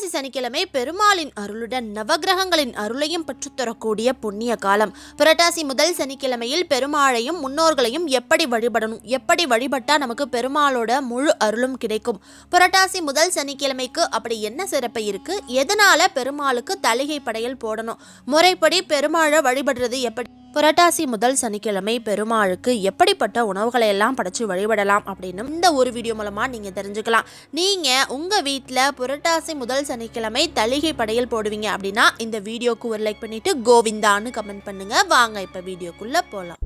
புரட்டாசி சனிக்கிழமை பெருமாளின் அருளுடன் நவகிரகங்களின் அருளையும் பெற்றுத்தரக்கூடிய புண்ணிய காலம். புரட்டாசி முதல் சனிக்கிழமையில் பெருமாளையும் முன்னோர்களையும் எப்படி வழிபடணும் எப்படி வழிபட்டா நமக்கு பெருமாளோட முழு அருளும் கிடைக்கும்? புரட்டாசி முதல் சனிக்கிழமைக்கு அப்படி என்ன சிறப்பு இருக்கு? எதனால பெருமாளுக்கு தலிகை படையல் போடணும்? முறைப்படி பெருமாளை வழிபடுறது எப்படி? புரட்டாசி முதல் சனிக்கிழமை பெருமாளுக்கு எப்படிப்பட்ட உணவுகளை எல்லாம் படைச்சு வழிபடலாம் அப்படின்னு இந்த ஒரு வீடியோ மூலமா நீங்க தெரிஞ்சுக்கலாம். நீங்க உங்க வீட்டில் புரட்டாசி முதல் சனிக்கிழமை தளிகை படையல் போடுவீங்க அப்படின்னா இந்த வீடியோக்கு ஒரு லைக் பண்ணிட்டு கோவிந்தான்னு கமெண்ட் பண்ணுங்க. வாங்க இப்ப வீடியோக்குள்ள போகலாம்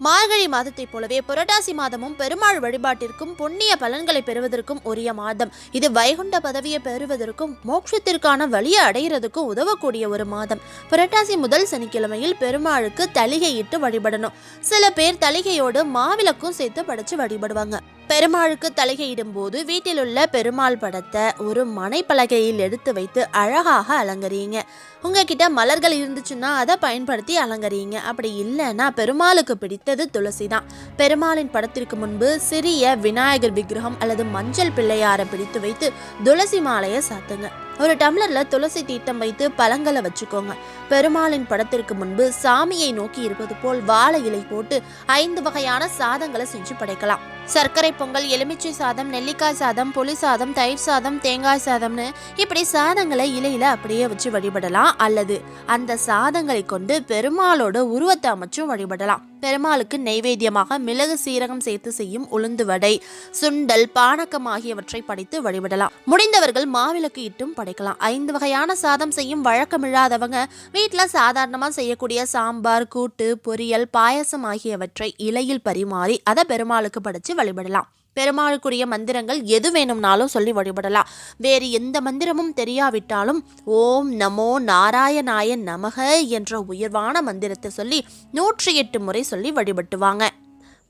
மார்கழி மாதத்தைப் போலவே புரட்டாசி மாதமும் பெருமாள் வழிபாட்டிற்கும் புண்ணிய பலன்களை பெறுவதற்கும் உரிய மாதம். இது வைகுண்ட பதவியை பெறுவதற்கும் மோட்சத்திற்கான வழியை அடைகிறதுக்கும் உதவக்கூடிய ஒரு மாதம். புரட்டாசி முதல் சனிக்கிழமையில் பெருமாளுக்கு தலிகையிட்டு வழிபடணும். சில பேர் தலிகையோடு மாவிளக்கும் சேர்த்து படைச்சு வழிபடுவாங்க. பெருமாளுக்கு தலிகையிடும் போது வீட்டில் உள்ள பெருமாள் படத்தை ஒரு மனைப்பலகையில் எடுத்து வைத்து அழகாக அலங்கரிங்க. உங்ககிட்ட மலர்கள் இருந்துச்சுன்னா அதை பயன்படுத்தி அலங்கரிங்க. அப்படி இல்லைன்னா பெருமாளுக்கு பிடித்தது துளசி தான் பெருமாளின் படத்திற்கு முன்பு சிறிய விநாயகர் விக்கிரகம் அல்லது மஞ்சள் பிள்ளையாரை பிடித்து வைத்து துளசி மாலையை சாத்துங்க. ஒரு டம்ளரில் துளசி தீட்டம் வைத்து பழங்களை வச்சுக்கோங்க. பெருமாளின் படத்திற்கு முன்பு சாமியை நோக்கி இருப்பது போல் வாழை இலை போட்டு ஐந்து வகையான சாதங்களை செஞ்சு படைக்கலாம். சர்க்கரை பொங்கல் எலுமிச்சை சாதம் நெல்லிக்காய் சாதம் புளி சாதம் தயிர் சாதம் தேங்காய் சாதம்னு இப்படி சாதங்களை இலையில அப்படியே வச்சு வழிபடலாம். அல்லது அந்த சாதங்களை கொண்டு பெருமாளோட உருவத்தை அமைச்சும் வழிபடலாம். பெருமாளுக்கு நெய்வேத்தியமாக மிளகு சீரகம் சேர்த்து செய்யும் உளுந்து வடை சுண்டல் பானக்கம் ஆகியவற்றை படைத்து வழிபடலாம். முடிந்தவர்கள் மாவிளக்கு இட்டும் படைக்கலாம். ஐந்து வகையான சாதம் செய்யும் வழக்கமில்லாதவங்க வீட்டில் சாதாரணமாக செய்யக்கூடிய சாம்பார் கூட்டு பொரியல் பாயசம் ஆகியவற்றை இலையில் பரிமாறி அதை பெருமாளுக்கு படைச்சு வழிபடலாம். பெருமாளுக்குரிய மந்திரங்கள் எது வேணும்னாலும் சொல்லி வழிபடலாம். வேறு எந்த மந்திரமும் தெரியாவிட்டாலும் ஓம் நமோ நாராயணாய நமக என்ற உயர்வான மந்திரத்தை சொல்லி நூற்றி எட்டு முறை சொல்லி வழிபட்டுவாங்க.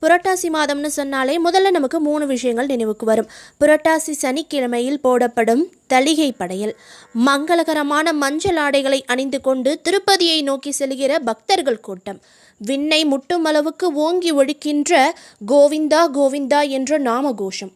புரட்டாசி மாதம்னு சொன்னாலே முதல்ல நமக்கு மூணு விஷயங்கள் நினைவுக்கு வரும். புரட்டாசி சனிக்கிழமையில் போடப்படும் தளிகை படையல். மங்களகரமான மஞ்சள் ஆடைகளை அணிந்து கொண்டு திருப்பதியை நோக்கி செல்கிற பக்தர்கள் கூட்டம். விண்ணை முட்டும் அளவுக்கு ஓங்கி ஒழிக்கின்ற கோவிந்தா கோவிந்தா என்ற நாமகோஷம்.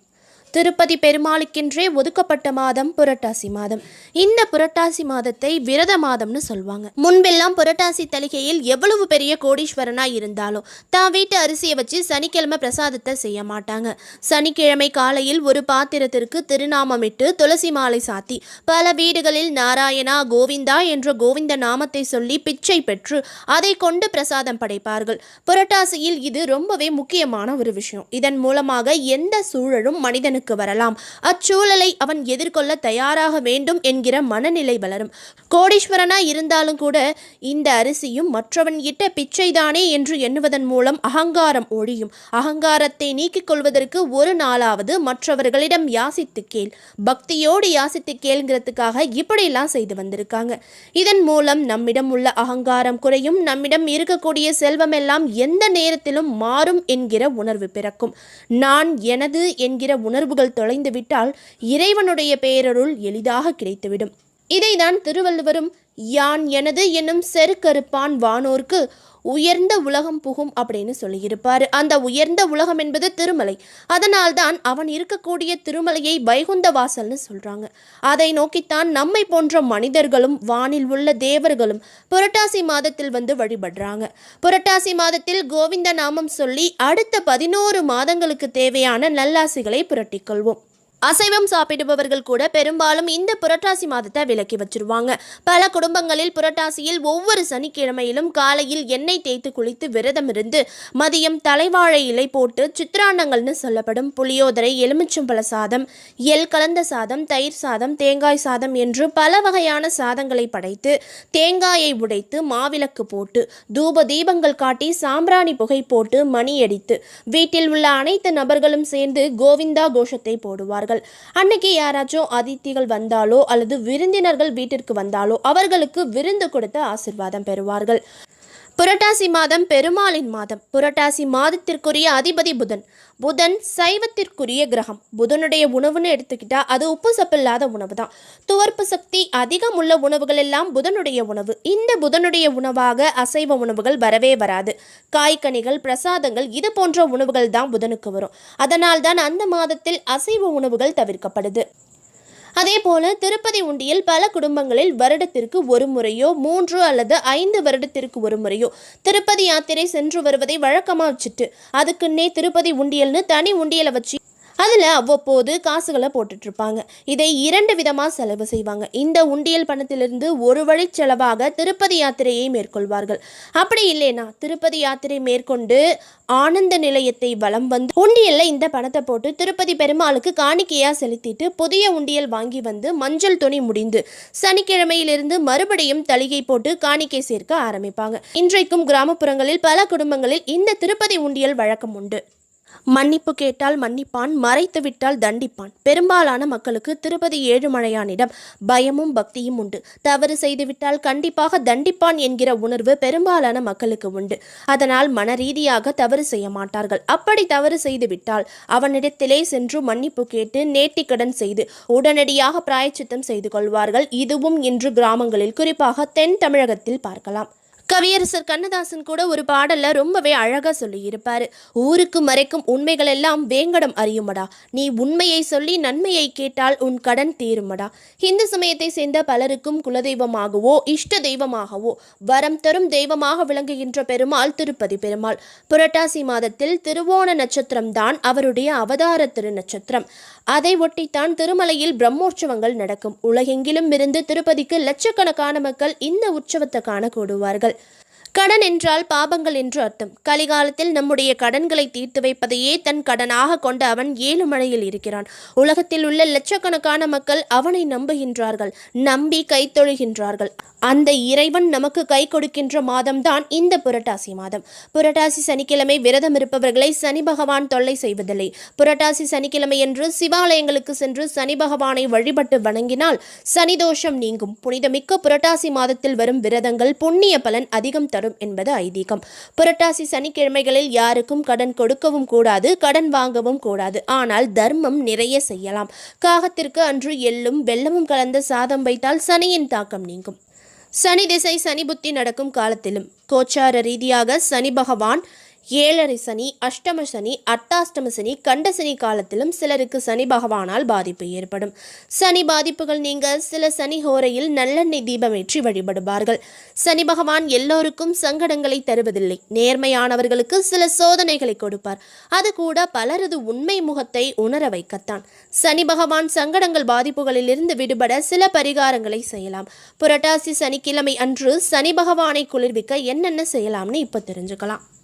திருப்பதி பெருமாளுக்கென்றே ஒதுக்கப்பட்ட மாதம் புரட்டாசி மாதம். இந்த புரட்டாசி மாதத்தை விரத மாதம்னு சொல்லுவாங்க முன்பெல்லாம் புரட்டாசி தலிகையில் எவ்வளவு பெரிய கோடீஸ்வரனா இருந்தாலும் தான் வீட்டு அரிசியை வச்சு சனிக்கிழமை பிரசாதத்தை செய்ய மாட்டாங்க. சனிக்கிழமை காலையில் ஒரு பாத்திரத்திற்கு திருநாமமிட்டு துளசி மாலை சாத்தி பல வீடுகளில் நாராயணா கோவிந்தா என்ற கோவிந்த நாமத்தை சொல்லி பிச்சை பெற்று அதை கொண்டு பிரசாதம் படைப்பார்கள். புரட்டாசியில் இது ரொம்பவே முக்கியமான ஒரு விஷயம். இதன் மூலமாக எந்த சூழலும் மனிதனுக்கு வரலாம். அச்சூழலை அவன் எதிர்கொள்ள தயாராக வேண்டும் என்கிற மனநிலை வளரும். கோடீஸ்வரனா இருந்தாலும் கூட இந்த அரிசியும் மற்றவன் இட்ட பிச்சைதானே என்று எண்ணுவதன் மூலம் அகங்காரம் ஒழியும். அகங்காரத்தை நீக்கிக் கொள்வதற்கு ஒரு நாளாவது மற்றவர்களிடம் யாசித்து கேள். பக்தியோடு யாசித்து கேளுங்கிறதுக்காக இப்படியெல்லாம் செய்து வந்திருக்காங்க. இதன் மூலம் நம்மிடம் உள்ள அகங்காரம் குறையும். நம்மிடம் இருக்கக்கூடிய செல்வமெல்லாம் எந்த நேரத்திலும் மாறும் என்கிற உணர்வு பிறக்கும். நான் எனது என்கிற உணர்வு உணர்வுகள் தொலைந்துவிட்டால் இறைவனுடைய பேரருள் எளிதாக கிடைத்துவிடும். இதைதான் திருவள்ளுவரும் யான் எனது என்னும் செருக்கருப்பான் வானோர்க்கு உயர்ந்த உலகம் புகும் அப்படின்னு சொல்லியிருப்பார். அந்த உயர்ந்த உலகம் என்பது திருமலை. அதனால்தான் அவன் இருக்கக்கூடிய திருமலையை வைகுந்த வாசல்னு சொல்றாங்க. அதை நோக்கித்தான் நம்மை போன்ற மனிதர்களும் வானில் உள்ள தேவர்களும் புரட்டாசி மாதத்தில் வந்து வழிபடுறாங்க. புரட்டாசி மாதத்தில் கோவிந்த நாமம் சொல்லி அடுத்த பதினோரு மாதங்களுக்கு தேவையான நல்லாசிகளை புரட்டிக்கொள்வோம் அசைவம் சாப்பிடுபவர்கள் கூட பெரும்பாலும் இந்த புரட்டாசி மாதத்தை விலக்கி வச்சிருவாங்க. பல குடும்பங்களில் புரட்டாசியில் ஒவ்வொரு சனிக்கிழமையிலும் காலையில் எண்ணெய் தேய்த்து குளித்து விரதம் இருந்து மதியம் தலைவாழை இலை போட்டு சித்திராண்டங்கள்னு சொல்லப்படும் புளியோதரை எலுமிச்சம்பழ சாதம் எல் கலந்த சாதம் தயிர் சாதம் தேங்காய் சாதம் என்று பல வகையான சாதங்களை படைத்து தேங்காயை உடைத்து மாவிளக்கு போட்டு தூப தீபங்கள் காட்டி சாம்பிராணி புகை போட்டு மணியடித்து வீட்டில் உள்ள அனைத்து நபர்களும் சேர்ந்து கோவிந்தா கோஷத்தை போடுவார்கள். அன்னைக்கு யாராச்சும் அதித்திகள் வந்தாலோ அல்லது விருந்தினர்கள் வீட்டிற்கு வந்தாலோ அவர்களுக்கு விருந்து கொடுத்து ஆசிர்வாதம் பெறுவார்கள். புரட்டாசி மாதம் பெருமாளின் மாதம். புரட்டாசி மாதத்திற்குரிய அதிபதி புதன். புதன் சைவத்திற்குரிய கிரகம். புதனுடைய உணவுன்னு எடுத்துக்கிட்டா அது உப்பு சப்பில்லாத உணவு தான் துவர்ப்பு சக்தி அதிகம் உள்ள உணவுகள் எல்லாம் புதனுடைய உணவு. இந்த புதனுடைய உணவாக அசைவ உணவுகள் வரவே வராது. காய்கனிகள் பிரசாதங்கள் இது போன்ற உணவுகள் தான் புதனுக்கு வரும். அதனால் தான் அந்த மாதத்தில் அசைவ உணவுகள் தவிர்க்கப்படுது. அதே போல திருப்பதி உண்டியில் பல குடும்பங்களில் வருடத்திற்கு ஒரு முறையோ மூன்று அல்லது ஐந்து வருடத்திற்கு ஒரு முறையோ திருப்பதி யாத்திரை சென்று வருவதை வழக்கமாக வச்சுட்டு அதுக்குன்னே திருப்பதி உண்டியல்னு தனி உண்டியலை வச்சு அதில் அவ்வப்போது காசுகளை போட்டுட்ருப்பாங்க. இதை இரண்டு விதமாக செலவு செய்வாங்க. இந்த உண்டியல் பணத்திலிருந்து ஒரு வழி செலவாக திருப்பதி யாத்திரையை மேற்கொள்வார்கள். அப்படி இல்லைனா திருப்பதி யாத்திரை மேற்கொண்டு ஆனந்த நிலையத்தை வலம் வந்து உண்டியலில் இந்த பணத்தை போட்டு திருப்பதி பெருமாளுக்கு காணிக்கையாக செலுத்திட்டு புதிய உண்டியல் வாங்கி வந்து மஞ்சள் துணி முடிந்து சனிக்கிழமையிலிருந்து மறுபடியும் தளிகை போட்டு காணிக்கை சேர்க்க ஆரம்பிப்பாங்க. இன்றைக்கும் கிராமப்புறங்களில் பல குடும்பங்களில் இந்த திருப்பதி உண்டியல் வழக்கம் உண்டு. மன்னிப்பு கேட்டால் மன்னிப்பான் மறைத்து விட்டால் தண்டிப்பான். பெரும்பாலான மக்களுக்கு திருப்பதி ஏழுமலையானிடம் பயமும் பக்தியும் உண்டு. தவறு செய்துவிட்டால் கண்டிப்பாக தண்டிப்பான் என்கிற உணர்வு பெரும்பாலான மக்களுக்கு உண்டு. அதனால் மன ரீதியாக தவறு செய்ய மாட்டார்கள். அப்படி தவறு செய்துவிட்டால் அவனிடத்திலே சென்று மன்னிப்பு கேட்டு நேர்த்திக்கடன் செய்து உடனடியாக பிராயச்சித்தம் செய்து கொள்வார்கள். இதுவும் இன்று கிராமங்களில் குறிப்பாக தென் தமிழகத்தில் பார்க்கலாம். கவியரசர் கண்ணதாசன் கூட ஒரு பாடல்ல ரொம்பவே அழகா சொல்லியிருப்பாரு. ஊருக்கு மறைக்கும் உண்மைகள் எல்லாம் வேங்கடம் அறியுமடா. நீ உண்மையை சொல்லி நன்மையை கேட்டால் உன் கடன் தீருமடா. இந்து சமயத்தை சேர்ந்த பலருக்கும் குலதெய்வமாகவோ இஷ்ட தெய்வமாகவோ வரம் தரும் தெய்வமாக விளங்குகின்ற பெருமாள் திருப்பதி பெருமாள். புரட்டாசி மாதத்தில் திருவோண நட்சத்திரம் தான் அவருடைய அவதார திரு நட்சத்திரம் அதை ஒட்டித்தான் திருமலையில் பிரம்மோற்சவங்கள் நடக்கும். உலகெங்கிலும் இருந்து திருப்பதிக்கு லட்சக்கணக்கான மக்கள் இந்த உற்சவத்தை காண கூடுவார்கள். கடன் என்றால் பாபங்கள் என்று அர்த்தம். கலிகாலத்தில் நம்முடைய கடன்களை தீர்த்து வைப்பதையே தன் கடனாக கொண்ட அவன் ஏழு மலையில் இருக்கிறான். உலகத்தில் உள்ள லட்சக்கணக்கான மக்கள் அவனை நம்புகின்றார்கள் நம்பி கைத்தொழுகின்றார்கள். அந்த இறைவன் நமக்கு கை கொடுக்கின்ற மாதம்தான் இந்த புரட்டாசி மாதம். புரட்டாசி சனிக்கிழமை விரதம் இருப்பவர்களை சனி பகவான் தொல்லை செய்வதில்லை. புரட்டாசி சனிக்கிழமை என்று சிவாலயங்களுக்கு சென்று சனி பகவானை வழிபட்டு வணங்கினால் சனி தோஷம் நீங்கும். புனிதமிக்க புரட்டாசி மாதத்தில் வரும் விரதங்கள் புண்ணிய பலன் அதிகம் தரும். என்பது ஐதீகம். புரட்டாசி சனிக்கிழமைகளில் யாருக்கும் கடன் கொடுக்கவும் கூடாது கடன் வாங்கவும் கூடாது. ஆனால் தர்மம் நிறைய செய்யலாம். காகத்திற்கு அன்று எள்ளும் வெள்ளமும் கலந்த சாதம் வைத்தால் சனியின் தாக்கம் நீங்கும். சனி திசை சனி புத்தி நடக்கும் காலத்திலும் கோச்சார ரீதியாக சனி பகவான் ஏழரை சனி அஷ்டம சனி அர்த்தாஷ்டம சனி கண்ட சனி காலத்திலும் சிலருக்கு சனி பகவானால் பாதிப்பு ஏற்படும். சனி பாதிப்புகள் நீங்க சில சனி ஹோரையில் நல்லெண்ணெய் தீபமேற்றி வழிபடுவார்கள். சனி பகவான் எல்லோருக்கும் சங்கடங்களை தருவதில்லை. நேர்மையானவர்களுக்கு சில சோதனைகளை கொடுப்பார். அது கூட பலரது உண்மை முகத்தை உணர வைக்கத்தான். சனி பகவான் சங்கடங்கள் பாதிப்புகளிலிருந்து விடுபட சில பரிகாரங்களை செய்யலாம். புரட்டாசி சனிக்கிழமை அன்று சனி பகவானை குளிர்விக்க என்னென்ன செய்யலாம்னு இப்போ தெரிஞ்சுக்கலாம்.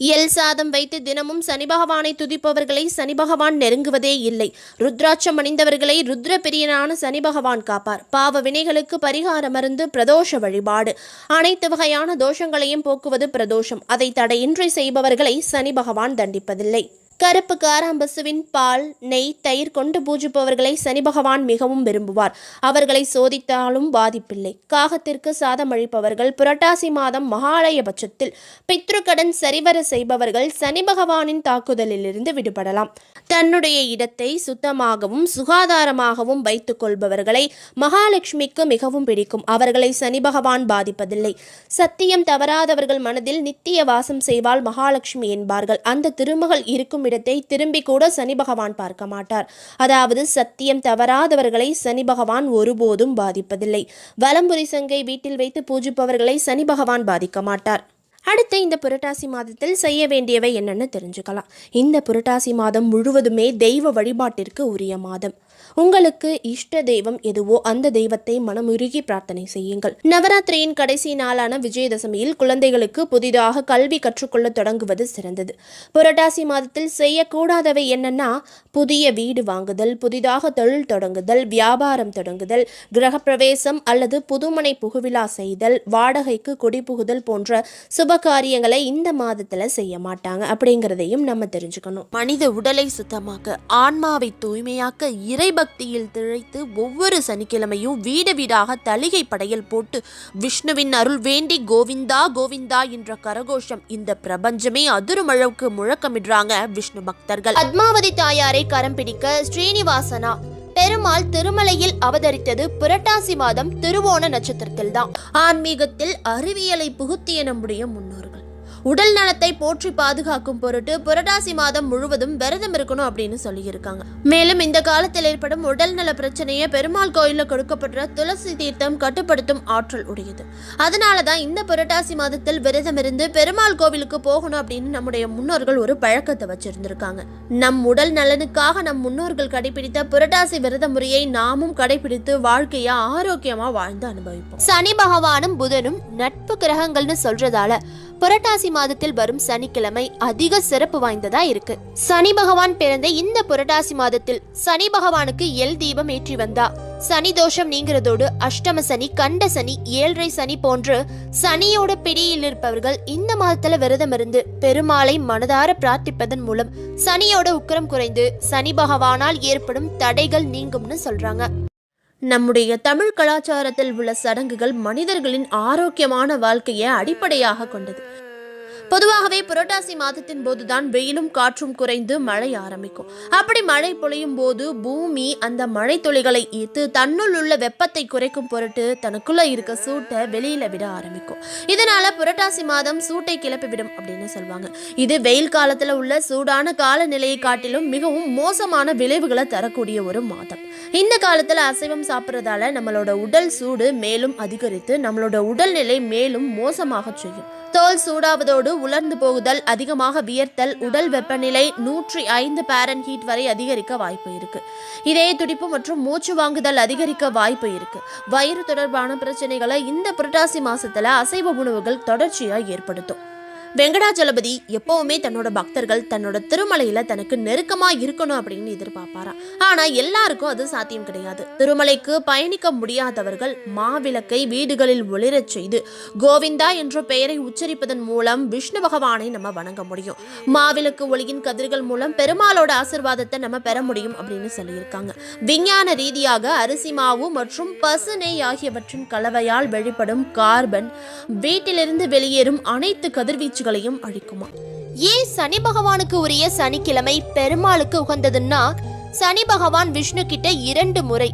எல் சாதம் வைத்து தினமும் சனி பகவானை துதிப்பவர்களை சனி பகவான் நெருங்குவதே இல்லை. ருத்ராட்சம் அணிந்தவர்களை ருத்ர பிரியனான சனி பகவான் காப்பார். பாவ வினைகளுக்கு பரிகார மருந்து பிரதோஷ வழிபாடு. அனைத்து வகையான தோஷங்களையும் போக்குவது பிரதோஷம். அதை தடையின்றி செய்பவர்களை சனி பகவான் தண்டிப்பதில்லை. கருப்பு காராம்பசுவின் பால் நெய் தயிர் கொண்டு பூஜிப்பவர்களை சனி பகவான் மிகவும் விரும்புவார். அவர்களை சோதித்தாலும் பாதிப்பில்லை. காகத்திற்கு சாதம் அளிப்பவர்கள் புரட்டாசி மாதம் மகாலய பட்சத்தில் பித்ருக்கடன் சரிவர செய்பவர்கள் சனி பகவானின் தாக்குதலிலிருந்து விடுபடலாம். தன்னுடைய இடத்தை சுத்தமாகவும் சுகாதாரமாகவும் வைத்துக் கொள்பவர்களை மகாலட்சுமிக்கு மிகவும் பிடிக்கும். அவர்களை சனி பகவான் பாதிப்பதில்லை. சத்தியம் தவறாதவர்கள் மனதில் நித்திய வாசம் செய்வாள் மகாலட்சுமி என்பார்கள். அந்த திருமகள் இருக்கும் இடத்தை திரும்பி கூட சனி பகவான் பார்க்க மாட்டார். அதாவது சத்தியம் தவறாதவர்களை சனி பகவான் ஒருபோதும் பாதிப்பதில்லை. வலம்புரி சங்கை வீட்டில் வைத்து பூஜிப்பவர்களை சனி பகவான் பாதிக்க மாட்டார். அடுத்து இந்த புரட்டாசி மாதத்தில் செய்ய வேண்டியவை என்னென்னு தெரிஞ்சுக்கலாம். இந்த புரட்டாசி மாதம் முழுவதுமே தெய்வ வழிபாட்டிற்கு உரிய மாதம். உங்களுக்கு இஷ்ட தெய்வம் எதுவோ அந்த தெய்வத்தை மனமுருகி பிரார்த்தனை செய்யுங்கள். நவராத்திரியின் கடைசி நாளான விஜயதசமியில் குழந்தைகளுக்கு புதிதாக கல்வி கற்றுக்கொள்ள தொடங்குவது சிறந்தது. புரட்டாசி மாதத்தில் செய்யக்கூடாதவை என்னன்னா புதிய வீடு வாங்குதல் புதிதாக தொழில் தொடங்குதல் வியாபாரம் தொடங்குதல் கிரகப்பிரவேசம் அல்லது புதுமனை புகுவிழா செய்தல் வாடகைக்கு குடிபுகுதல் போன்ற சுப காரியங்களை இந்த மாதத்துல செய்ய மாட்டாங்க. அப்படிங்கிறதையும் நம்ம தெரிஞ்சுக்கணும். மனித உடலை சுத்தமாக்க ஆன்மாவை தூய்மையாக்க இறைபக்தியில் திளைத்து ஒவ்வொரு சனிக்கிழமையும் வீடு வீடாக தளிகை படையல் போட்டு விஷ்ணுவின் அருள் வேண்டி கோவிந்தா கோவிந்தா என்ற கரகோஷம் இந்த பிரபஞ்சமே அதிரும் அளவுக்கு முழக்கமிடுறாங்க விஷ்ணு பக்தர்கள். பத்மாவதி தாயாரை கரம் பிடிக்க ஸ்ரீனிவாசனா பெருமாள் திருமலையில் அவதரித்தது புரட்டாசி மாதம் திருவோண நட்சத்திரத்தில் தான் ஆன்மீகத்தில் அறிவியலை புகுத்திய நம்முடைய முன்னோர்கள். உடல் நலத்தை போற்றி பாதுகாக்கும் பொருட்டு புரட்டாசி மாதம் முழுவதும் விரதம் இருக்கணும் அப்படின்னு சொல்லியிருக்காங்க. மேலும் இந்த காலத்தில் ஏற்படும் உடல் நல பிரச்சனையை பெருமாள் கோயிலில் கொடுக்கப்பட்ட துளசி தீர்த்தம் கட்டுப்படுத்தும் ஆற்றல் உடையது. அதனால தான் இந்த புரட்டாசி மாதத்தில் விரதம் இருந்து பெருமாள் கோவிலுக்கு போகணும் அப்படின்னு நம்முடைய முன்னோர்கள் ஒரு பழக்கத்தை வச்சிருந்திருக்காங்க. நம் உடல் நலனுக்காக நம் முன்னோர்கள் கடைபிடித்த புரட்டாசி விரத முறையை நாமும் கடைபிடித்து வாழ்க்கையை ஆரோக்கியமா வாழ்ந்து அனுபவிப்போம். சனி பகவானும் புதனும் நட்பு கிரகங்கள்னு சொல்றதால புரட்டாசி மாதத்தில் வரும் சனிக்கிழமை அதிக சிறப்பு வாய்ந்ததா இருக்கு. சனி பகவான் பிறந்த இந்த புரட்டாசி மாதத்தில் சனி பகவானுக்கு எல் தீபம் ஏற்றி வந்தா. சனி தோஷம் நீங்கிறதோடு அஷ்டம சனி கண்ட சனி ஏழரை சனி போன்று சனியோட பிடியில் இருப்பவர்கள் இந்த மாதத்துல விரதம் இருந்து பெருமாளை மனதார பிரார்த்திப்பதன் மூலம் சனியோட உக்கிரம் குறைந்து சனி பகவானால் ஏற்படும் தடைகள் நீங்கும்னு சொல்றாங்க. நம்முடைய தமிழ் கலாச்சாரத்தில் உள்ள சடங்குகள் மனிதர்களின் ஆரோக்கியமான வாழ்க்கையை அடிப்படையாக கொண்டது. பொதுவாகவே புரட்டாசி மாதத்தின் போதுதான் வெயிலும் காற்றும் குறைந்து மழை ஆரம்பிக்கும். அப்படி மழை பொழியும் போது பூமி அந்த மழை துளிகளை ஈர்த்து தன்னுள் உள்ள வெப்பத்தை குறைக்கும் பொருட்டு தனக்குள்ள இருக்க சூட்டை வெளியில விட ஆரம்பிக்கும். இதனால புரட்டாசி மாதம் சூட்டை கிளப்பிவிடும் அப்படின்னு சொல்லுவாங்க இது வெயில் காலத்துல உள்ள சூடான காலநிலையை காட்டிலும் மிகவும் மோசமான விளைவுகளை தரக்கூடிய ஒரு மாதம். இந்த காலத்துல அசைவம் சாப்பிட்றதால நம்மளோட உடல் சூடு மேலும் அதிகரித்து நம்மளோட உடல்நிலை மேலும் மோசமாக செய்யும். தோல் சூடாவதோடு உலர்ந்து போகுதல் அதிகமாக வியர்த்தல் உடல் வெப்பநிலை நூற்றி ஐந்து பேரன் ஹீட் வரை அதிகரிக்க வாய்ப்பு இருக்கு. இதய துடிப்பு மற்றும் மூச்சு வாங்குதல் அதிகரிக்க வாய்ப்பு இருக்கு. வயிறு தொடர்பான பிரச்சனைகளை இந்த புரட்டாசி மாசத்துல அசைவ உணவுகள் தொடர்ச்சியா ஏற்படுத்தும். வெங்கடாஜலபதி எப்பவுமே தன்னோட பக்தர்கள் தன்னோட திருமலையில தனக்கு நெருக்கமா இருக்கணும் அப்படின்னு எதிர்பார்ப்பாராம். ஆனா எல்லாருக்கும் அது சாத்தியம் கிடையாது. திருமலைக்கு பயணிக்க முடியாதவர்கள் மாவிளக்கை வீடுகளில் ஒளிரச் செய்து கோவிந்தா என்ற பெயரை உச்சரிப்பதன் மூலம் விஷ்ணு பகவானை நம்ம வணங்க முடியும். மாவிளக்கு ஒளியின் கதிர்கள் மூலம் பெருமாளோட ஆசிர்வாதத்தை நம்ம பெற முடியும் அப்படின்னு சொல்லியிருக்காங்க. விஞ்ஞான ரீதியாக அரிசி மாவு மற்றும் பசு நெய் ஆகியவற்றின் கலவையால் வெளிப்படும் கார்பன் வீட்டிலிருந்து வெளியேறும் அனைத்து கதிர்வீச்சு கதிர்வீச்சுகளையும் அழிக்குமா ஏன் சனி பகவானுக்கு உரிய சனிக்கிழமை பெருமாளுக்கு உகந்ததுன்னா சனி பகவான் விஷ்ணு கிட்ட இரண்டு முறை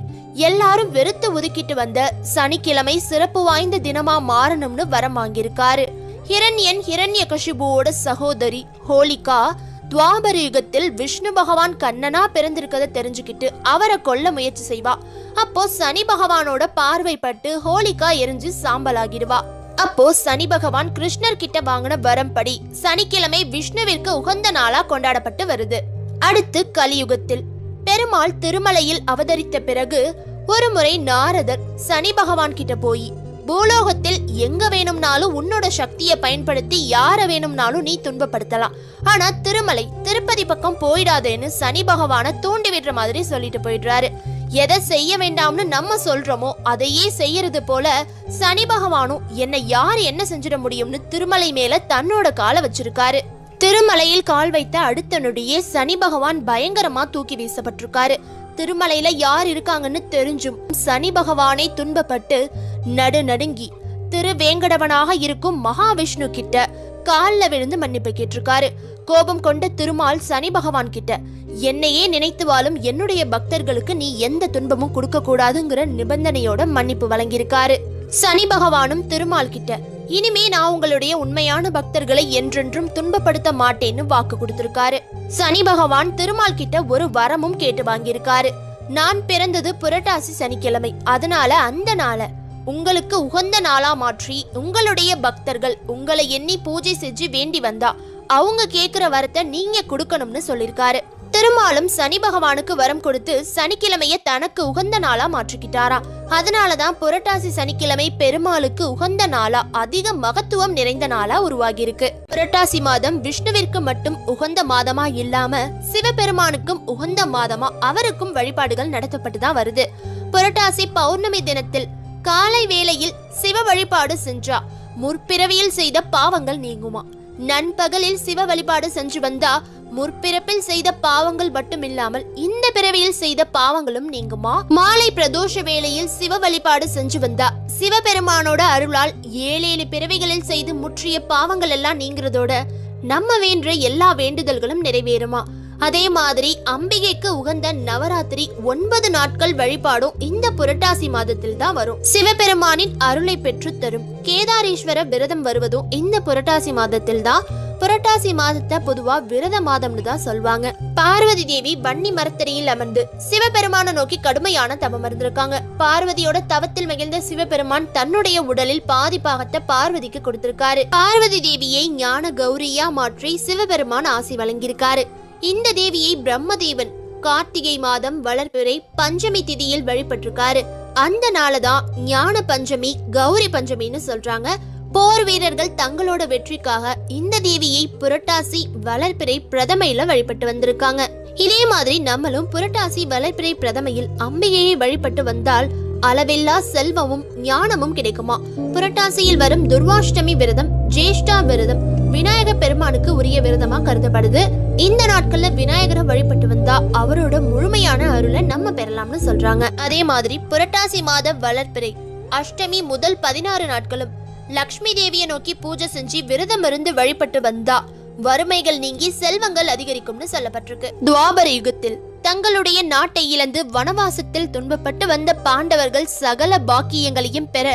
எல்லாரும் வெறுத்து ஒதுக்கிட்டு வந்த சனிக்கிழமை சிறப்பு வாய்ந்த தினமா மாறணும்னு வரம் வாங்கியிருக்காரு. ஹிரண்யன் ஹிரண்ய கஷிபுவோட சகோதரி ஹோலிகா துவாபர யுகத்தில் விஷ்ணு பகவான் கண்ணனா பிறந்திருக்கத தெரிஞ்சுக்கிட்டு அவரை கொல்ல முயற்சி செய்வா. அப்போ சனி பகவானோட பார்வைப்பட்டு ஹோலிகா எரிஞ்சு சாம்பலாகிடுவா. அப்போ சனி பகவான் கிருஷ்ணர் கிட்ட வாங்கின வரம்படி சனிக்கிழமை விஷ்ணுவிற்கு உகந்த நாளா கொண்டாடப்பட்டு வருது. அடுத்து கலியுகத்தில். பெருமாள் திருமலையில் அவதரித்த பிறகு ஒருமுறை நாரதர் சனி பகவான் கிட்ட போய் பூலோகத்தில் எங்க வேணும்னாலும் உன்னோட சக்தியை பயன்படுத்தி யார வேணும்னாலும் நீ துன்பப்படுத்தலாம். ஆனா திருமலை திருப்பதி பக்கம் போயிடாதேன்னு சனி பகவானை தூண்டி விடுற மாதிரி சொல்லிட்டு போயிடுறாரு. எதை செய்ய வேண்டாம்னு நம்ம சொல்றோமோ அதையே செய்யறது போல சனி பகவானும் என்னை யார் என்ன செஞ்சிட முடியும்னு திருமலை மேல தன்னோட காலை வச்சிருக்காரு. திருமலையில் கால் வைத்த அடுத்த நொடியே சனி பகவான் பயங்கரமா தூக்கி வீசப்பட்டிருக்காரு. திருமலையில யார் இருக்காங்கன்னு தெரிஞ்சும் சனி பகவானை துன்பப்பட்டு நடு நடுங்கி திருவேங்கடவனாக இருக்கும் மகாவிஷ்ணு கிட்ட கால்ல விழுந்து மன்னிப்பு கேட்டிருக்காரு. கோபம் கொண்ட திருமால் சனி பகவான் கிட்ட என்னையே நினைத்து வாழும் என்னுடைய பக்தர்களுக்கு நீ எந்த துன்பமும் கொடுக்க கூடாதுங்கிற நிபந்தனையோட மன்னிப்பு வழங்கியிருக்காரு. சனி பகவானும் திருமால் கிட்ட இனிமே நான் உங்களுடைய உண்மையான பக்தர்களை என்றென்றும் துன்பப்படுத்த மாட்டேன்னு வாக்கு கொடுத்திருக்காரு. சனி பகவான் திருமால் கிட்ட ஒரு வரமும் கேட்டு வாங்கியிருக்காரு. நான் பிறந்தது புரட்டாசி சனிக்கிழமை. அதனால அந்த நாளை உங்களுக்கு உகந்த நாளா மாற்றி உங்களுடைய பக்தர்கள் உங்களை எண்ணி பூஜை செஞ்சு வேண்டி வந்தா அவங்க கேட்குற வரத்தை நீங்க கொடுக்கணும்னு சொல்லியிருக்காரு திருமாலும் சனி பகவானுக்கு வரம் கொடுத்து சனிக்கிழமைய தனக்கு உகந்த நாளா அதனால அதனாலதான் புரட்டாசி சனிக்கிழமை பெருமாளுக்கு உகந்த நாளா அதிக மகத்துவம் நிறைந்த நாளா உருவாகியிருக்கு. புரட்டாசி மாதம் விஷ்ணுவிற்கு மட்டும் உகந்த மாதமா இல்லாம சிவபெருமானுக்கும் உகந்த மாதமா அவருக்கும் வழிபாடுகள் நடத்தப்பட்டு தான் வருது. புரட்டாசி பௌர்ணமி தினத்தில் காலை வேளையில் சிவ வழிபாடு சென்றா. முற்பிறவியில் செய்த பாவங்கள் நீங்குமா. நண்பகலில் சிவ வழிபாடு செஞ்சு வந்தா முற்பிறப்பில் செய்த பாவங்கள் மட்டுமில்லாமல் இந்த பிறவியில் செய்த பாவங்களும் நீங்குமா? மாலை பிரதோஷ வேளையில் சிவ வழிபாடு செஞ்சு வந்தா சிவபெருமானோட அருளால் ஏழு ஏழு பிறவிகளில் செய்து முற்றிய பாவங்கள் எல்லாம் நீங்கிறதோட நம்ம வேண்ட எல்லா வேண்டுதல்களும் நிறைவேறுமா? அதே மாதிரி அம்பிகைக்கு உகந்த நவராத்திரி ஒன்பது நாட்கள் வழிபாடும் இந்த புரட்டாசி மாதத்தில் தான் வரும். சிவபெருமானின் அருளை பெற்று தரும் கேதாரீஸ்வர விரதம் வருவதும் இந்த புரட்டாசி மாதத்தில் தான். புரட்டாசி மாதத்தை பொதுவா விரத மாதம்னு தான் சொல்வாங்க. பார்வதி தேவி வன்னி மரத்தடியில் அமர்ந்து சிவபெருமான நோக்கி கடுமையான தவம் இருந்திருக்காங்க பார்வதியோட தவத்தில் மகிழ்ந்த சிவபெருமான் தன்னுடைய உடலில் பாதி பாகத்தை பார்வதிக்கு கொடுத்திருக்காரு. பார்வதி தேவியை ஞான கௌரியா மாற்றி சிவபெருமான் ஆசி வழங்கியிருக்காரு. இந்த தேவியை பிரம்மதேவன் கார்த்திகை மாதம் வளர்பிறை பஞ்சமி திதியில் வழிபட்டிருக்காரு. அந்த நாளதான் ஞான பஞ்சமி கௌரி பஞ்சமின்னு சொல்றாங்க. போர் வீரர்கள் தங்களோட வெற்றிக்காக இந்த தேவியை புரட்டாசி வளர்பிறை பிரதமையில வழிபட்டு வந்திருக்காங்க. இதே மாதிரி நம்மளும் புரட்டாசி வளர்பிறை பிரதமையில் அம்பிகையை வழிபட்டு வந்தால் அளவில்லா செல்வமும் ஞானமும் கிடைக்குமா? புரட்டாசியில் வரும் துர்வாஷ்டமி விரதம் ஜேஷ்டா விரதம் விநாயக பெருமானுக்கு உரிய விரதமா கருதப்படுது. இந்த நாட்கள்ல விநாயகரை வழிபட்டு வந்தா அவரோட முழுமையான அருளை நம்ம பெறலாம்னு சொல்றாங்க. அதே மாதிரி புரட்டாசி மாத வளர்ப்பிறை அஷ்டமி முதல் பதினாறு நாட்களும் லக்ஷ்மி தேவியை நோக்கி பூஜை செஞ்சு விரதம் இருந்து வழிபட்டு வந்தா வறுமைகள் நீங்கி செல்வங்கள் அதிகரிக்கும்னு சொல்லப்பட்டிருக்கு. துவாபர யுகத்தில் தங்களுடைய நாட்டை இழந்து வனவாசத்தில் துன்பப்பட்டு வந்த பாண்டவர்கள் சகல பாக்கியங்களையும் பெற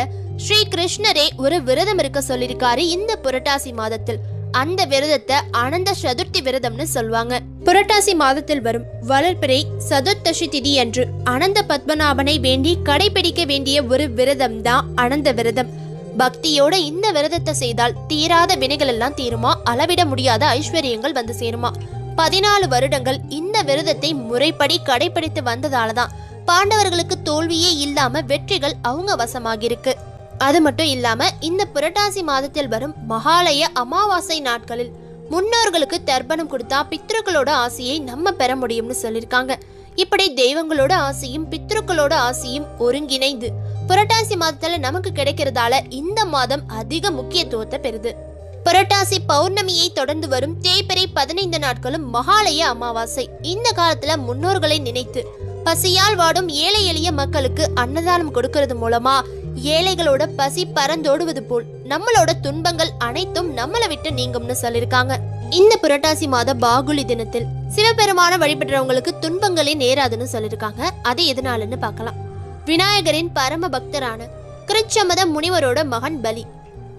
ஸ்ரீ கிருஷ்ணரே ஒரு விரதம் இருக்க சொல்லியிருக்காரு இந்த புரட்டாசி மாதத்தில். அந்த விரதத்தை அனந்த சதுர்த்தி விரதம்னு சொல்லுவாங்க. புரட்டாசி மாதத்தில் வரும் வளர்பிறை சதுர்த்தசி திதி அன்று அனந்த பத்மநாபனை வேண்டி கடைபிடிக்க வேண்டிய ஒரு விரதம் தான் அனந்த விரதம். பக்தியோட இந்த விரதத்தை செய்தால் தீராத வினைகள் எல்லாம் தீருமா? அளவிட முடியாத ஐஸ்வர்யங்கள் வந்து சேருமா? பதினாலு வருடங்கள் இந்த விரதத்தை முறைப்படி கடைபிடித்து வந்ததால தான் பாண்டவர்களுக்கு தோல்வியே இல்லாம வெற்றிகள் அவங்க வசமாகிருக்கு அது மட்டும் இல்லாம இந்த புரட்டாசி மாதத்தில் வரும் மகாலய அமாவாசை நாட்களில் முன்னோர்களுக்கு தர்ப்பணம் கொடுத்தா பித்ருக்களோட ஆசையை நம்ம பெற முடியும்னு சொல்லியிருக்காங்க. இப்படி தெய்வங்களோட ஆசையும் பித்ருக்களோட ஆசையும் ஒருங்கிணைந்து புரட்டாசி மாதத்துல நமக்கு கிடைக்கிறதால இந்த மாதம் அதிக முக்கியத்துவத்தை பெறுது. புரட்டாசி பௌர்ணமியை தொடர்ந்து வரும் தேய்பிறை பதினைந்து நாட்களும் மகாலய அமாவாசை. இந்த காலத்துல முன்னோர்களை நினைத்து பசியால் வாடும் ஏழை எளிய மக்களுக்கு அன்னதானம் கொடுக்கறது மூலமா ஏழைகளோட பசி பறந்தோடுவது போல் நம்மளோட துன்பங்கள் அனைத்தும் நம்மளை விட்டு நீங்கும்னு சொல்லியிருக்காங்க. இந்த புரட்டாசி மாத பாகுலி தினத்தில் சிவபெருமான வழிபடுறவங்களுக்கு துன்பங்களே நேராதுன்னு சொல்லியிருக்காங்க. அது எதனாலன்னு பார்க்கலாம். விநாயகரின் பரம பக்தரான கிருச்சமத முனிவரோட மகன் பலி.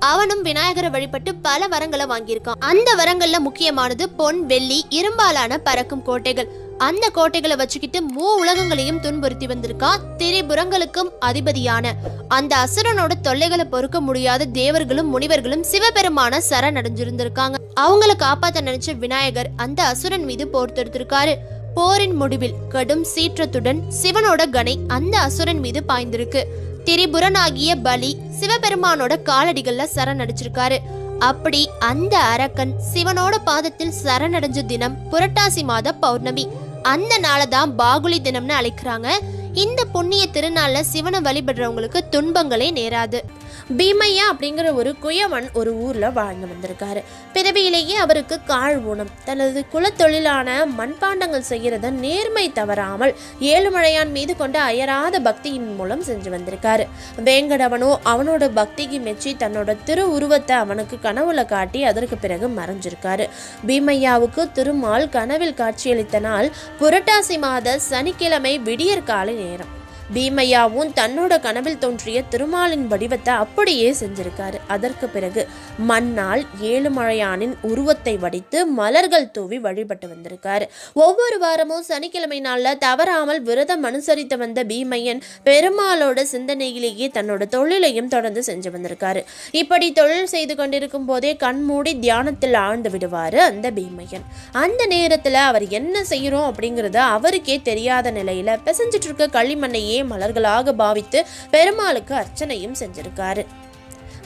அவனும் விநாயகரை வழிபட்டு பல வரங்களை வாங்கியிருக்கான். அந்த வரங்கள்ல முக்கியமானது பொன் வெள்ளி இரும்பாலான பறக்கும் கோட்டைகள். அந்த கோட்டைகளை வச்சுக்கிட்டு மூ உலகங்களையும் துன்புறுத்தி வந்திருக்கான். திரிபுரங்களுக்கும் அதிபதியான. அந்த அசுரனோட தொல்லைகளை பொறுக்க முடியாத தேவர்களும் முனிவர்களும் சிவபெருமான சரணடைஞ்சிருந்திருக்காங்க. அவங்கள காப்பாத்த நினைச்ச விநாயகர் அந்த அசுரன் மீது போர் தொடுத்திருக்காரு. போரின் முடிவில் கடும் சீற்றத்துடன் சிவனோட கணை அந்த அசுரன் மீது பாய்ந்திருக்கு. திரிபுரனாகிய பலி சிவபெருமானோட காலடிகள்ல சரணடைச்சிருக்காரு. அப்படி அந்த அரக்கன் சிவனோட பாதத்தில் சரணடைஞ்ச தினம் புரட்டாசி மாத பௌர்ணமி. அந்த நாளை தான் பாகுலி தினம்னு அழைக்கிறாங்க. இந்த புண்ணிய திருநாளில் சிவனை வழிபடுறவங்களுக்கு துன்பங்களே நேராது. பீமையா அப்படிங்கிற ஒரு குயவன் ஒரு ஊரில் வாழ்ந்து வந்திருக்காரு. பிறவியிலேயே அவருக்கு கால் ஊனம். தனது குலத்தொழிலான மண்பாண்டங்கள் செய்கிறத நேர்மை தவறாமல் ஏழுமலையான் மீது கொண்ட அயராத பக்தியின் மூலம் செஞ்சு வந்திருக்காரு. வேங்கடவனோ அவனோட பக்திக்கு மெச்சி தன்னோட திரு உருவத்தை அவனுக்கு கனவுல காட்டி அதற்கு பிறகு மறைஞ்சிருக்காரு. பீமையாவுக்கு திருமால் கனவில் காட்சியளித்த நாள் புரட்டாசி மாத சனிக்கிழமை விடியற்காலை நேரம் பீமையாவும் தன்னோட கனவில் தோன்றிய திருமாலின் வடிவத்தை அப்படியே செஞ்சிருக்காரு. அதற்கு பிறகு மண்ணால் ஏழுமலையானின் உருவத்தை வடித்து மலர்கள் தூவி வழிபட்டு வந்திருக்காரு. ஒவ்வொரு வாரமும் சனிக்கிழமை நாளில் தவறாமல் விரதம் அனுசரித்து வந்த பீமையன் பெருமாளோட சிந்தனையிலேயே தன்னோட தொழிலையும் தொடர்ந்து செஞ்சு வந்திருக்காரு. இப்படி தொழில் செய்து கொண்டிருக்கும் போதே கண்மூடி தியானத்தில் ஆழ்ந்து விடுவாரு அந்த பீமையன். அந்த நேரத்தில் அவர் என்ன செய்கிறோம் அப்படிங்கிறது அவருக்கே தெரியாத நிலையில் பிசைஞ்சிட்டு இருக்க களிமண்ணையே மலர்களாக பாவித்து பெருமாளுக்கு அர்ச்சனையும் செஞ்சிருக்காரு.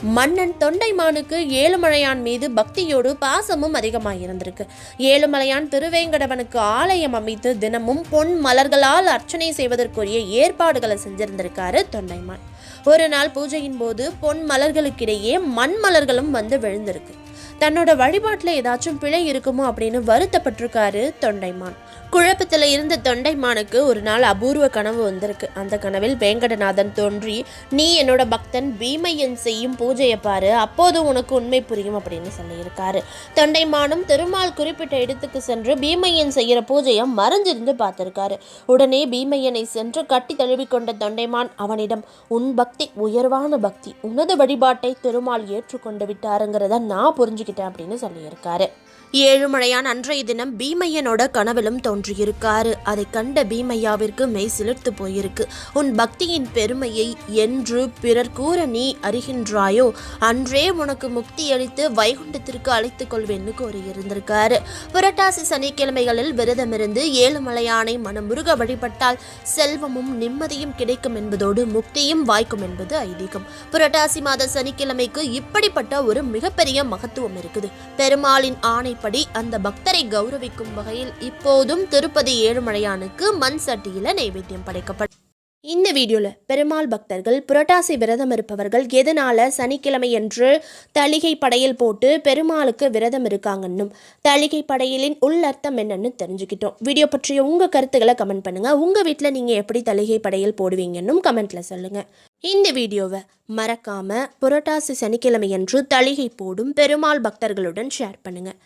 மன்னன் தொண்டைமானுக்கு ஏழுமலையான் மீது பக்தியோடு பாசமும் அதிகமாக இருந்திருக்கு ஏழுமலையான் திருவேங்கடவனுக்கு ஆலயம் அமைத்து தினமும் பொன் மலர்களால் அர்ச்சனை செய்வதற்குரிய ஏற்பாடுகளை செஞ்சிருந்திருக்காரு தொண்டைமான். ஒரு நாள் பூஜையின் போது பொன் மலர்களுக்கிடையே மண் மலர்களும் வந்து விழுந்திருக்கு. தன்னோட வழிபாட்டில் ஏதாச்சும் பிழை இருக்குமோ அப்படின்னு வருத்தப்பட்டிருக்காரு தொண்டைமான். குழப்பத்தில் இருந்த தொண்டைமானுக்கு ஒரு நாள் அபூர்வ கனவு வந்திருக்கு. அந்த கனவில் வேங்கடநாதன் தோன்றி நீ என்னோட பக்தன் பீமையன் செய்யும் பூஜையை பாரு அப்போது உனக்கு உண்மை புரியும் அப்படின்னு சொல்லியிருக்காரு. தொண்டைமானும் திருமால் குறிப்பிட்ட இடத்துக்கு சென்று பீமையன் செய்கிற பூஜையை மறைஞ்சிருந்து பார்த்திருக்காரு. உடனே பீமையனை சென்று கட்டி தழுவிக்கொண்ட தொண்டைமான் அவனிடம் உன் பக்தி உயர்வான பக்தி உனது வழிபாட்டை திருமால் ஏற்றுக்கொண்டு விட்டாருங்கிறத நான் புரிஞ்சுக்கிட்டேன் அப்படின்னு சொல்லியிருக்காரு. ஏழுமலையான் அன்றைய தினம் பீமையனோட கனவிலும் தோன்றியிருக்காரு. அதை கண்ட பீமையாவிற்கு மெய் சிலிர்த்து போயிருக்கு. உன் பக்தியின் பெருமையை என்று பிறர் கூற நீ அறிகின்றாயோ? அன்றே உனக்கு முக்தி அளித்து வைகுண்டத்திற்கு அழைத்துக் கொள்வேன்னு கூறியிருந்திருக்காரு. புரட்டாசி சனிக்கிழமைகளில் விரதமிருந்து ஏழுமலையானை மனமுருக வழிபட்டால் செல்வமும் நிம்மதியும் கிடைக்கும் என்பதோடு முக்தியும் வாய்க்கும் என்பது ஐதீகம். புரட்டாசி மாத சனிக்கிழமைக்கு இப்படிப்பட்ட ஒரு மிகப்பெரிய மகத்துவம் இருக்குது. பெருமாளின் ஆணை ஆணைப்படி அந்த பக்தரை கௌரவிக்கும் வகையில் இப்போதும் திருப்பதி ஏழுமலையானுக்கு மண் சட்டியில நைவேத்தியம் படைக்கப்படும் இந்த வீடியோவில் பெருமாள் பக்தர்கள் புரட்டாசி விரதம் இருப்பவர்கள் எதனால சனிக்கிழமை என்று தளிகை படையல் போட்டு பெருமாளுக்கு விரதம் இருக்காங்கன்னும் தளிகை படையலின் உள்ளர்த்தம் என்னன்னு தெரிஞ்சுக்கிட்டோம். வீடியோ பற்றிய உங்கள் கருத்துக்களை கமெண்ட் பண்ணுங்கள் உங்கள் வீட்டில் நீங்கள் எப்படி தளிகை படையல் போடுவீங்கன்னும் கமெண்ட்டில் சொல்லுங்கள் இந்த வீடியோவை மறக்காமல் புரட்டாசி சனிக்கிழமையன்று தளிகை போடும் பெருமாள் பக்தர்களுடன் ஷேர் பண்ணுங்கள்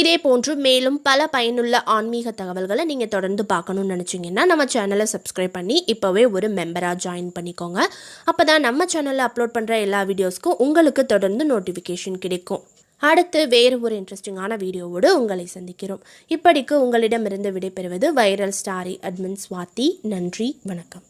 இதே போன்று மேலும் பல பயனுள்ள ஆன்மீக தகவல்களை நீங்கள் தொடர்ந்து பார்க்கணும்னு நினச்சிங்கன்னா நம்ம சேனலை சப்ஸ்கிரைப் பண்ணி இப்போவே ஒரு மெம்பராக ஜாயின் பண்ணிக்கோங்க. அப்போ தான் நம்ம சேனலில் அப்லோட் பண்ணுற எல்லா வீடியோஸ்க்கும் உங்களுக்கு தொடர்ந்து நோட்டிஃபிகேஷன் கிடைக்கும். அடுத்து வேறு ஒரு இன்ட்ரெஸ்டிங்கான வீடியோவோடு உங்களை சந்திக்கிறோம். இப்படிக்கு உங்களிடமிருந்து விடைபெறுவது வைரல் ஸ்டாரி அட்மின் ஸ்வாதி நன்றி வணக்கம்.